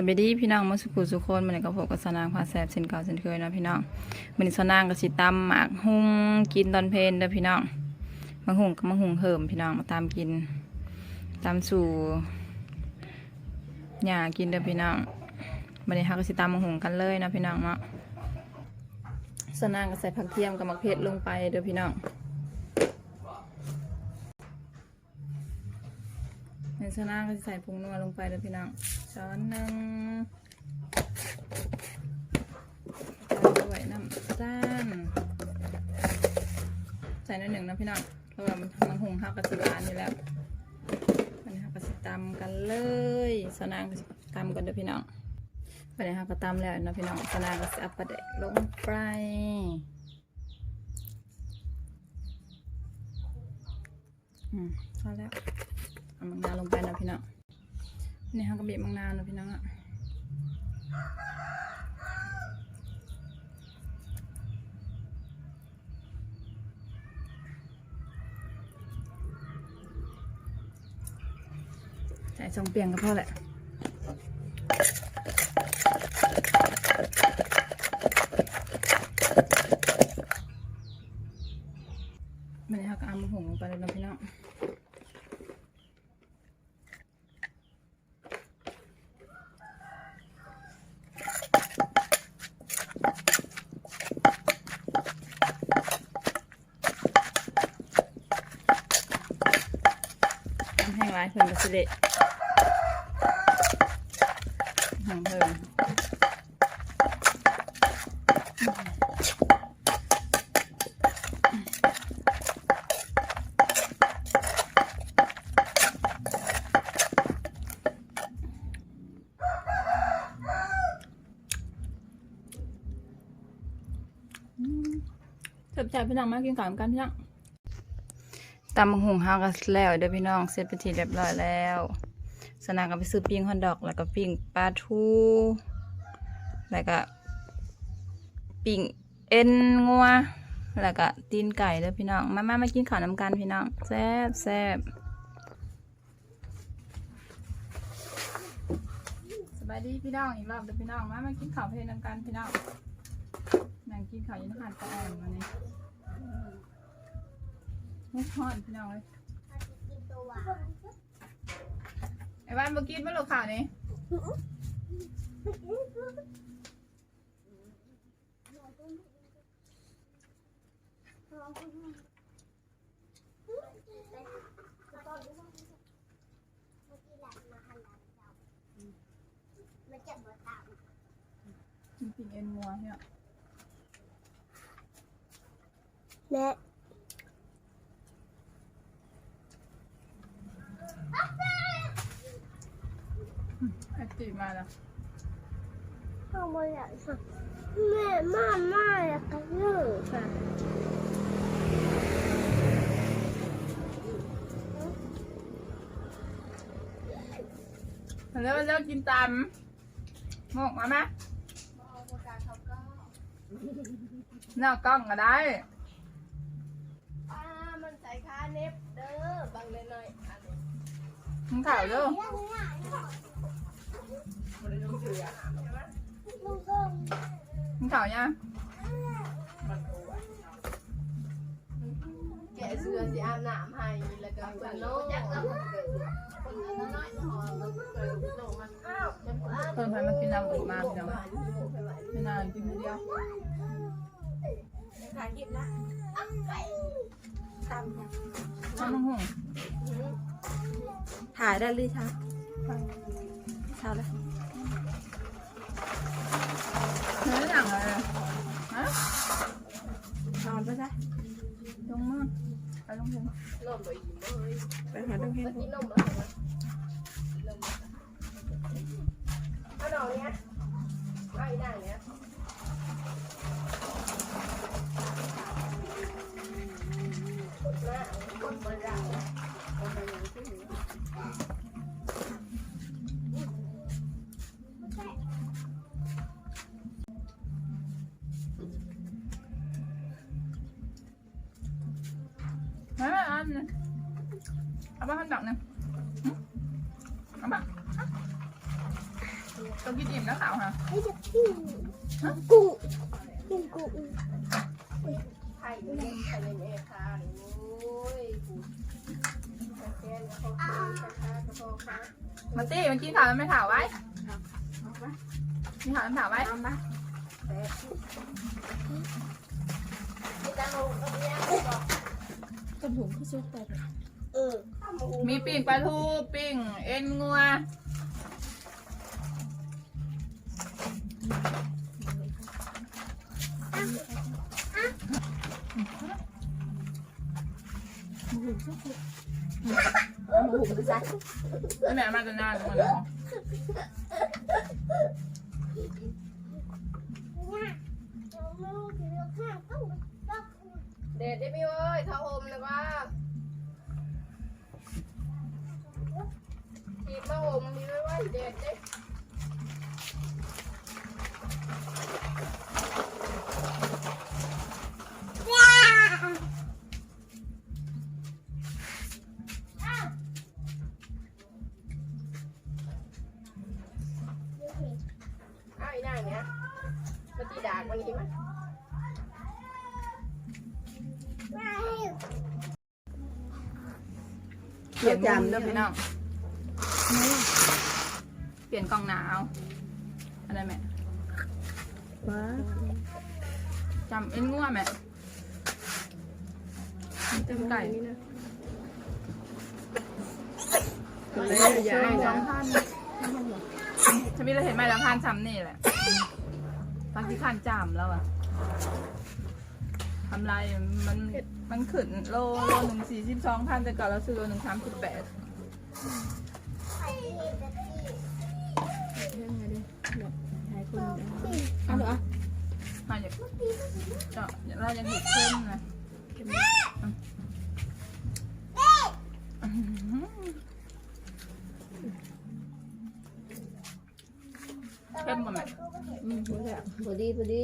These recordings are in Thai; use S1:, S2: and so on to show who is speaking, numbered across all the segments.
S1: สวัสดีพี่น้องมาสุขุสุคนมันก็พบกับสนางพาแซบเช่นเก่าเช่นเคยเนะพี่น้องมันสนางก็สิตำหมากหุงกินตอนเพลนเด้อพี่น้องมาหุงก็มาหุงเหิมพี่น้องมาตามกิน ตามสู่หยากินเด้อพี่น้องมันนี้ฮาก็สิตำมาหุงกันเลยนะพี่น้องเนาะสนางก็ใส่ผักเทียมกับมะเขือลงไปเด้อพี่น้อง นสนางก็สิใส่ผงนัวลงไปเด้อพี่น้องช้อนหนึ่งตามด้วยน้ำตาลใส่นิดหนึ่งนะพี่น้องเพราะว่ามันมันหุงห้าวกระสิบานอยู่แล้ววันนี้ห้าวกระสิตำกันเลยสนางกระสิตำกันเด้อพี่น้องวันนี้ห้าวก็ตำแล้วนะพี่น้องสนางกระสิเอาปลาแดกลงไปอืมพอแล้ว เอามังนาวลงไปนะพี่น้องวันนี่ห้าวก็บีบมังนาวนะพี่น้องอะใส่ทรงเปียงก็พอแหละ ไม่ได้หักเอามาหุงลงไปเลยนะพี่น้องน้ำแห้งร้ายเพิ่นก็ สิเละหงเพิ่มเจ็บใจพี่น้องมากินก่อนกันพี่น้อง ตำหุงห้ากันแล้วเด้อพี่น้องเสร็จไปนทีเรียบร้อยแล้ว สนางก็ไปซื้อปิ้งฮอนดอก แล้วก็ปิ้งปลาทูแล้วก็ปิ้งเอ็นงัวแล้วก็ตีนไก่เด้อพี่น้องมามามากินข้าวน้ำกันพี่น้องแซ่บแซ่บสบายดีพี่น้องอีกรอบเด้อพี่น้องมามากินข้าวเพลน้ำกันพี่น้องนั่งกินข้าวยินหันตะอ่อนมาเนี่ย ไม่ทอดพี่น้อยไอ้บ้านมากินมาลูกข่าวนี่กินปิ่งเอ็นงัวเนี่ย
S2: แม่
S1: ไอ ติมาแล้ว
S2: เข้ามาอยากสั่งแม่มาม่าอยากกันเลย
S1: เร็วเร็วกินตำหมกมาไหมหน้ากล้องก็ได้
S2: อ่ามันใส่คาเน็บเด้อบางเลยหน่อยอันนี้
S1: มึงข่าวเร็ว
S2: ลุงเกิ้ง
S1: มึงข่าวยัง
S2: แกะเสื้อสิอาบน้ำให้แล้วก็เป็นโน้ตจากน้ำคนน้อยๆหอมแล้วก็เกิดโตมันอ้าวจะปวด
S1: เพิ่นพามากินน้ำอุ่นมากเดี๋ยวไม่นานกินทีเดียว
S2: ขายกินนะตำ
S1: น้ำมังหุง
S2: ถ่ายได้เลยค่ะเช้าเลย
S1: เนื้อหนังอะไรฮะ
S2: นอนไปซะ
S1: ลง มาไปลงพุง
S2: ไปหาตรงเห็นผมเอาดอกเนี้ยเอาอีกหน้าเนี้ย
S1: เอาไปหันดอกหนึงเอาไปไปต้องกินอิ่มแล้วขาวค่ะ
S3: ให้จะปิ้งกุ้งปิ้งกุ้ง
S2: ไข่ไม่ได้ไข่นเมฆาโอ้ยแค่นี้เขาคือนะคะกระเพาะค่ะ
S1: มาตี้มันกินขาวแล้วไม่ขาวไว้กินขาวแล้วขาวไว้
S2: แต่ที่จะลงตรงนี้ก็
S3: กระถุงที่ซุกไปเออ
S1: มีปิ้งปลาทูปิ้งเอ็นงัว
S3: เอาหมูหุงซะ
S1: แล้วแม่มาจะนานมาเลย
S2: เด็ดได้ไหมเว้ยท้าหมเลยว่า ทีมมาหมมีไว้ไว้เด็ดได้เอาอีนางเนี้ยมาตีดากมันทีมั้ย
S1: เขียนมุมเด้อพี่น้อง เปลี่ยนกล่องหนาวอะไรแม่
S3: ว้า
S1: จำเอ็นงัวแม่เต็มไก่เลยอย่าให้สองพันฉันมีเราเห็นไหมแล้วพันซ้ำนี่แหละตอนที่ขันจามแล้วอะทำไรมันมันขึ้นโลโลหนึ่งสี่สิบสองพันแต่ก่อนเราซื้อโลหนึ่งสามสิบแปด มาอยากจาะเราอยังเห็นเข้มนะเข้มกว่าไหม
S3: อืมพอดีพอดี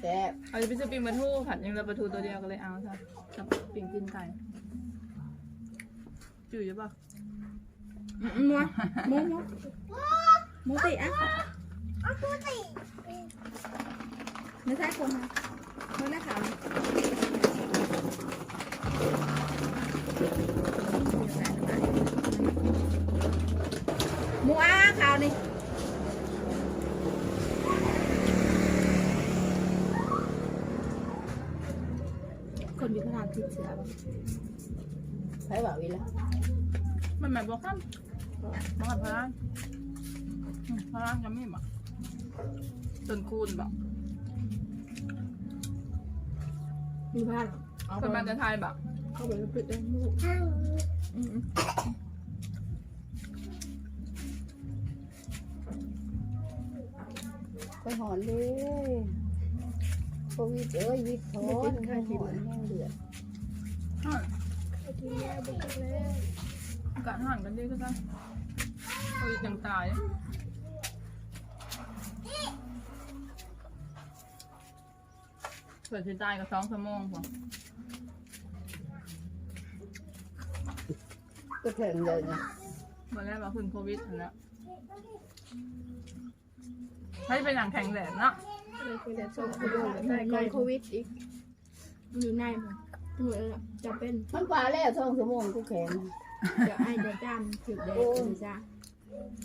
S2: แซ่บ
S1: เอาไปซื้อปิ้งปลาทูผัดยังเราปลาทูตัวเดียวก็เลยเอาซะกับปิ้งกินไก่จืดอยู่ปะ
S3: มัวมัวมัวมัวติอะ ไม่ใช่คนนะคนหน้ขาวมัวขาวนี่คนอยู่พระรามทิศเสือ
S2: ใช่แบบนี้ละ
S1: มันหมายบอกครับบอกกับพระอืมพระยังไม่บอก ต้นคูณบอก
S3: มีบ้าน
S1: คนมาจะทายบอก
S3: เข้าไปแล้วปิดได้ลูกไปหอนเลยโควิดเอ้ยวิดหอนหอนแห้งเดือด
S1: ห่อนอากาศห่อนกันดีก็ได้โควิดยังตาย เปิดสิตายกับสองชั่วโมงพอ
S2: ก็แข็งเลยนะ
S1: วันแรกเราพึ่งโควิดแล้วให้เป็นอย่างแข็งแรงเนาะ
S3: เลยคือแต่ส่งไปด้วยใช่ก่อนโควิดอีกอยู่ในมันเหมือนจะเป็น
S2: มันปลาแล้วสองชั่วโมงกูแข็ง
S3: จะไอจะจามผิวแดงจ้า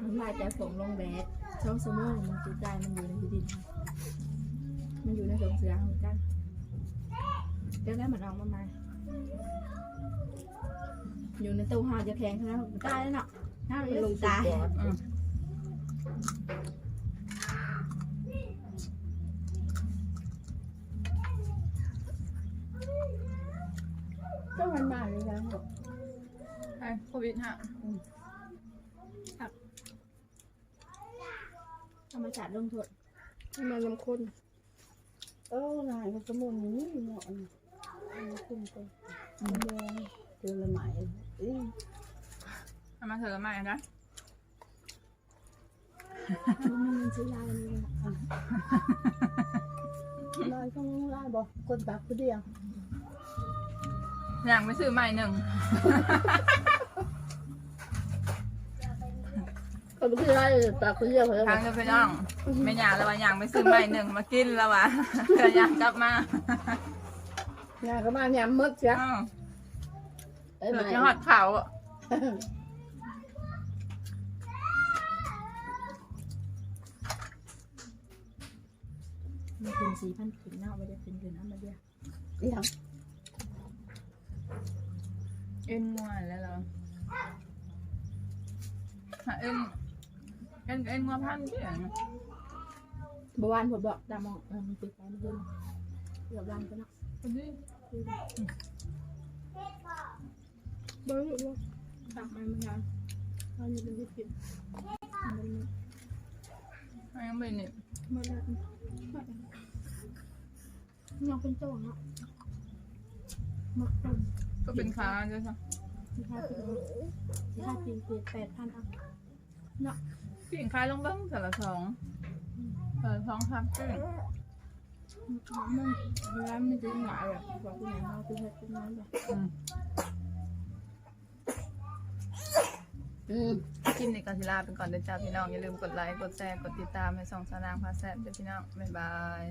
S3: มันมาจะส่งลงแดดช่องสมองมันจะใจมันอยู่ในดิน มันอยู่ในสงเสือของกันเดี๋ยวได้มันออกมาใหม่อยู่ในตู้ห่าจะแข็งเท่านั้นตายแล้วเนาะถ้ามันลงตาย
S1: อืม
S2: ก็มันมาเลยนะ
S1: ไอ้โควิดฮะ
S3: ธรรมชาติลงโทษให้มันลำคน
S2: เออลายมันสมุนนี่เหมาะขึ้น ไปเจอละไหมเอ้ย
S1: เอามาเถอะมานะ
S3: มันซื้อลายนี่
S2: ลา กคนตักคนเดียว
S1: อย่างไม่ซื้อใหม่หนึ่ง
S2: ก็ไม่ได้ปากคนเดียวเลย
S1: ทางจะไปน้องไม่อยากแล้วว่าอยากไปซื้อใบหนึ่งมากินแล้วว่ะก็อยากกลับมางา
S2: นก็มายามมืดจ้ะ
S1: อ้าว
S2: เอ้ย
S1: เกิ
S2: ไม่
S1: ดจะหอดเขาอะ
S3: มันเป็นสี่พันขีดเน่าไม่ได้เป็นเดือนอันมาเดียว
S2: ยัง
S1: เอ็นงวนแล้วเหรอหาเอ็น เอ็นเอ็นงวพันที่ไหน
S3: บวานผมบอกตามองเออมันปิดไปมันเดินเดี๋ยววานก็เนาะ
S1: พอดี
S3: บอลลูกตักมันมันยังเราอยู่เป็นที่กินมัน
S1: ไม่ยังไม่เนี่ย
S3: มันแล้วน้องเป็นโจ้เนาะมักต้น
S1: ก็เป็นค้าใช่ไหม
S3: ที่ค่าปีที่ค่าปีเกียแปดพันอะเนาะ
S1: พี่ขายลงเบิ้งสารละสองสารสองครับพี่
S3: มันเวลามันจะหงายแบบบอกคุณไหนเขาคือเห็ดเป็นน้ำแบบ
S1: กินในกาทิลาเป็นก่อนเดินจ้าพี่น้อง อย่าลืมกดไลค์ กดแชร์ กดติดตามให้ส่องสนางพาแซ่บเด้อพี่น้อง บ๊ายบาย